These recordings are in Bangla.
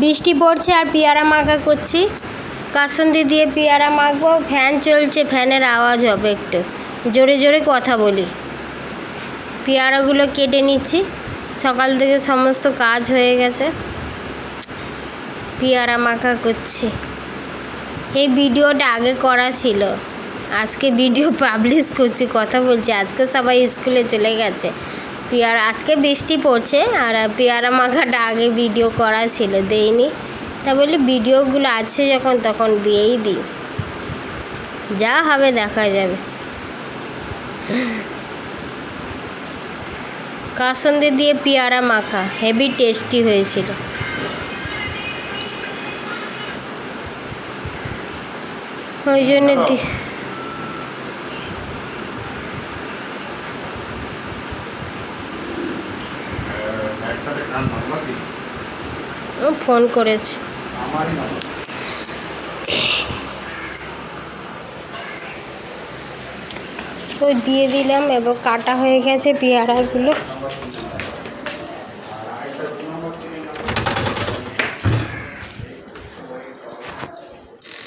বৃষ্টি পড়ছে আর পেয়ারা মাখা করছি। কাসন্দি দিয়ে পেয়ারা মাখবো, ফ্যান চলছে, ফ্যানের আওয়াজ হবে একটু। জোরে জোরে কথা বলি। পেয়ারাগুলো কেটে নিচ্ছি। সকাল থেকে সমস্ত কাজ হয়ে গেছে। পেয়ারা মাখা করছি। এই ভিডিওটা আগে করা ছিল। আজকে ভিডিও পাবলিশ করছি, কথা বলছি। আজকে সবাই স্কুলে চলে গেছে। পেয়ারা, আজকে বৃষ্টি পড়ছে আর পেয়ারা মাখাটা আগে ভিডিও করা ছিল, দেইনি। তা বলি ভিডিওগুলো আছে যখন, তখন দিয়েই দিই। যা হবে, দেখা যাবে। কাসন্দি দিয়ে পেয়ারা মাখা, হেভি টেস্টি হয়েছিল। ওই জন্য দি- একসাথে খান নাম্বার দিন ও ফোন করেছে। ওই দিয়ে দিলাম, এবার কাটা হয়ে গেছে পেয়ারাগুলো।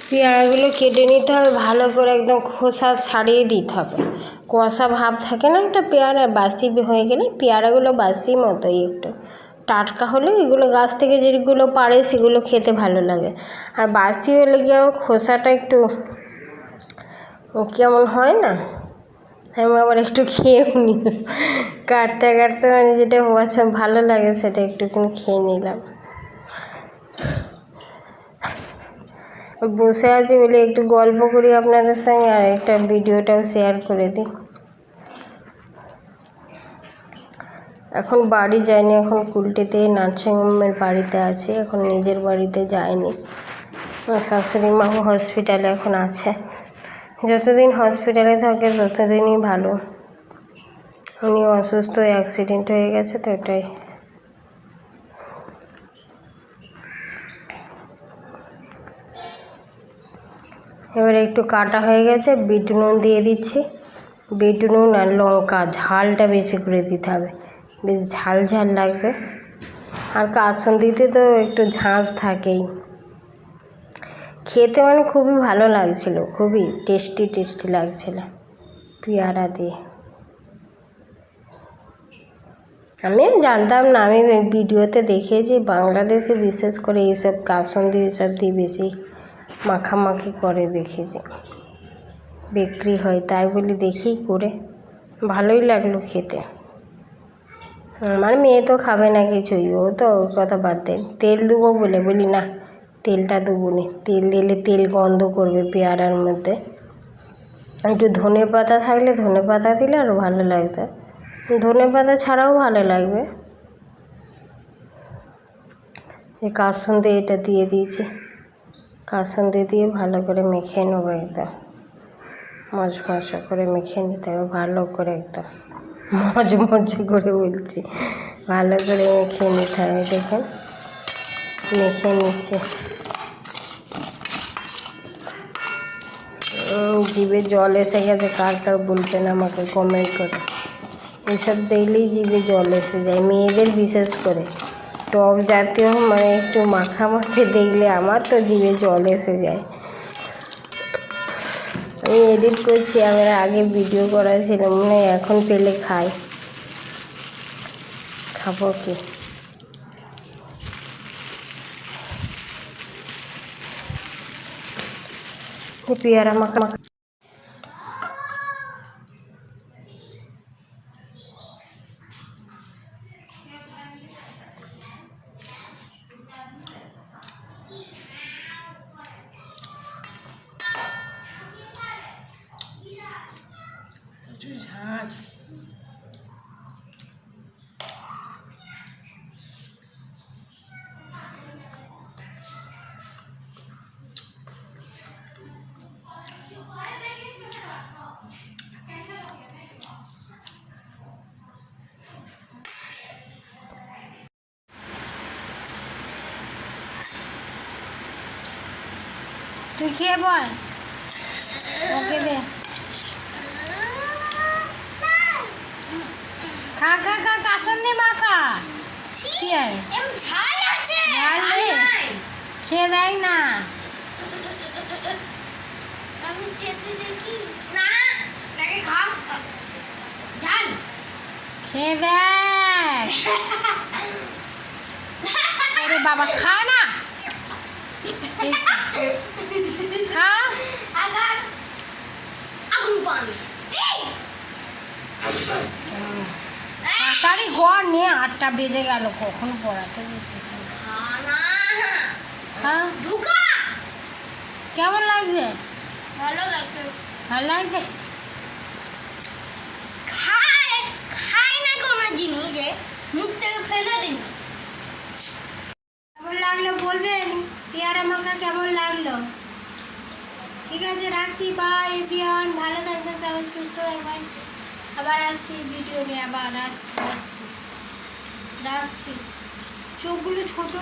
পেয়ারাগুলো কেটে নিতে হবে, ভালো করে একদম খোসা ছাড়িয়ে দিতে হবে। কষা ভাব থাকে না একটা পেয়ারা বাসি হয়ে গেলে, পেয়ারাগুলো বাসি মতোই একটু। টাটকা হলে এগুলো গাছ থেকে যেগুলো পারে সেগুলো খেতে ভালো লাগে। আর বাসি হলে কি আমার খোসাটা একটু কেমন হয় না? আমি আবার একটু খেয়েও নিই। কাটতে কাটতে মানে যেটা পছন্দ, ভালো লাগে সেটা একটুখানি খেয়ে নিলাম। বসে আছি বলে একটু গল্প করি আপনাদের সঙ্গে আর একটা ভিডিওটাও শেয়ার করে দিই। এখন বাড়ি যায়নি এখন কুলটিতে নার্সিংহোমের বাড়িতে আছে, এখন নিজের বাড়িতে যায়নি শাশুড়ি মা হসপিটালে এখন আছে। যতদিন হসপিটালে থাকে, ততদিনই ভালো। উনি অসুস্থ, অ্যাক্সিডেন্ট হয়ে গেছে, তো এটাই। এবার একটু কাটা হয়ে গেছে, বিট নুন দিয়ে দিচ্ছি। বিট নুন আর লঙ্কা, ঝালটা বেশি করে দিতে হবে। বেশ ঝাল ঝাল লাগবে। আর কাসুন্দিতে তো একটু ঝাঁঝ থাকেই। খেতে মানে খুবই ভালো লাগছিল, খুবই টেস্টি টেস্টি লাগছিল, পেয়ারা দিয়ে। আমি জানতাম না, আমি ভিডিওতে দেখেছি বাংলাদেশে বিশেষ করে এইসব কাসন্দি এসব দিয়ে বেশি মাখামাখি করে দেখেছি বিক্রি হয়, তাই বলি দেখি করে। ভালোই লাগল খেতে। আমার মেয়ে তো খাবে না কিছুই, ও তো ওর কথা বাদ দেন তেল দেবো বলে বলি, না, তেলটা দেবো নি। তেল দিলে তেল গন্ধ করবে পেয়ারার মধ্যে। একটু ধনে পাতা থাকলে ধনে পাতা দিলে আরও ভালো লাগতো ধনে পাতা ছাড়াও ভালো লাগবে। এই কাসুন্দি এটা দিয়ে দিয়েছি। কাসুন্দি দিয়ে ভালো করে মেখে নেব একদম। মচমচ করে মেখে নিতে হবে, ভালো করে একদম। মজমজ করে বলছি। ভালো করে মেখে নিতে হবে, দেখুন। মেখে নিচ্ছে। জিভে জল এসে গেছে, কার কার বলবেন আমাকে কমেন্ট করে। এসব দেখলেই জিভে জল এসে যায়, মেয়েদের বিশেষ করে। টক জাতীয় মানে একটু মাখামাখি দেখলে আমার তো জিভে জল এসে যায়। আমি এডিট করছি, আমার আগে ভিডিও করা ছিল মনে এখন পেলে খাই। খাব কি? পেয়ারা মাখা মাখা তুই খেয়ে বল। ওকে দে। খা খা খা কাসন্দি মাখা কি আর? ঝাল আছে। ঝাল নেই। খেয়ে দেয় না। আমি চেতে দেখি। না তাকে খাও। ঝাল খেয়ে দেখ। আরে বাবা খা না। তাড়াতাড়ি ঘর নিয়ে আটটা বেজে গেল কখন পড়াতে হ্যাঁ? কেমন লাগছে? ভালো লাগছে। ভালো লাগছে? খায় খায় না কোনো জিনিস মুখ থেকে ফেলে দিন লাগল বলবেন? পেয়ারা মাখা কেমন লাগল? ঠিক আছে, রাখছি বাই এভরিওয়ান ভালো থাকবেন, সবাই সুস্থ থাকবেন। আবার আসছি ভিডিও নিয়ে, আবার আসছি আসছি। রাখছি। চোখগুলো ছোট।